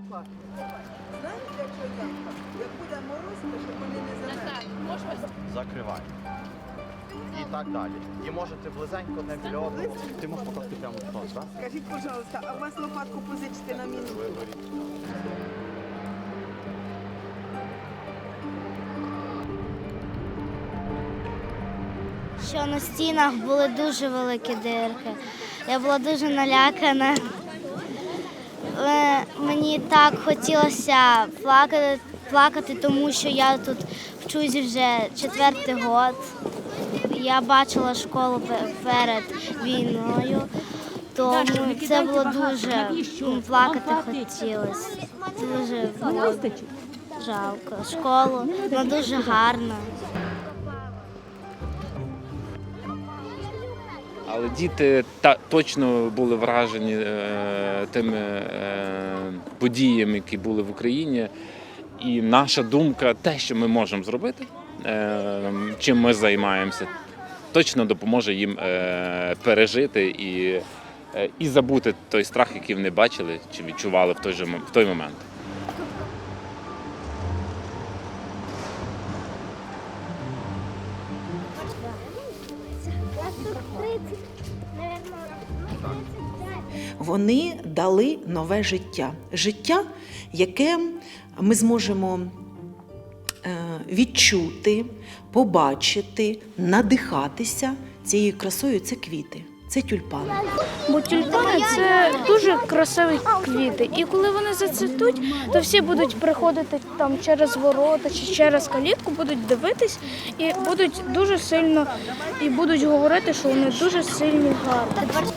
лопатку. Знаєш, для чого ямка? Як буде мороз, то щоб вони не замерзли. Закривай. І так далі. І можете близенько не біля одного. Ти можеш покласти прямо тут, так? Скажіть, пожалуйста, а у вас лопатку позичити на міну? що на стінах були дуже великі дирки. Я була дуже налякана. Мені так хотілося плакати, плакати, тому що я тут вчусь вже четвертий год. Я бачила школу перед війною, тому це було дуже плакати хотілося. Дуже було жалко. Школу, вона дуже гарна. Але діти та точно були вражені е, тими е, подіями, які були в Україні. І наша думка, те, що ми можемо зробити, е, чим ми займаємося, точно допоможе їм е, пережити і, е, і забути той страх, який вони бачили чи відчували в той, же, в той момент. Вони дали нове життя. Життя, яке ми зможемо е, відчути, побачити, надихатися цією красою це квіти, це тюльпани. Бо тюльпани це дуже красиві квіти. І коли вони зацвітуть, то всі будуть приходити там через ворота чи через калітку, будуть дивитись і будуть дуже сильно і будуть говорити, що вони дуже сильні гарні.